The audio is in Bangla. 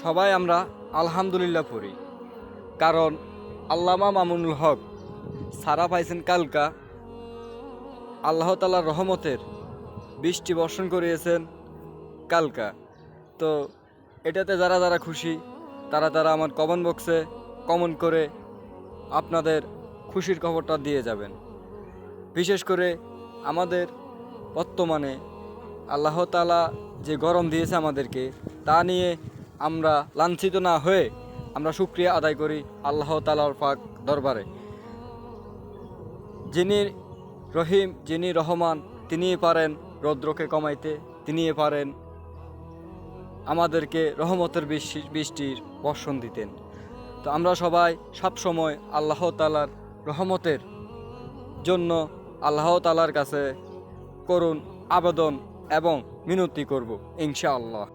সবাই আমরা আলহামদুলিল্লাহ পড়ি। কারণ আল্লামা মামুনুল হক সারা পাইছেন কালকা। আল্লাহ তালার রহমতের বৃষ্টি বর্ষণ করিয়েছেন কালকা। তো এটাতে যারা যারা খুশি, তারা তারা আমার কমেন্ট বক্সে কমেন্ট করে আপনাদের খুশির খবরটা দিয়ে যাবেন। বিশেষ করে আমাদের বর্তমানে আল্লাহ তালা যে গরম দিয়েছে আমাদেরকে, তা নিয়ে আমরা লাঞ্ছিত না হয়ে আমরা সুক্রিয়া আদায় করি আল্লাহ তালার পাক দরবারে। যিনি রহিম, যিনি রহমান, তিনিই পারেন রৌদ্রকে কমাইতে, তিনিই পারেন আমাদেরকে রহমতের বৃষ্টি, বৃষ্টির বর্ষণ দিতেন। তো আমরা সবাই সবসময় আল্লাহ তালার রহমতের জন্য আল্লাহ তালার কাছে করুন আবেদন এবং মিনতি করব, ইনশাআল্লাহ।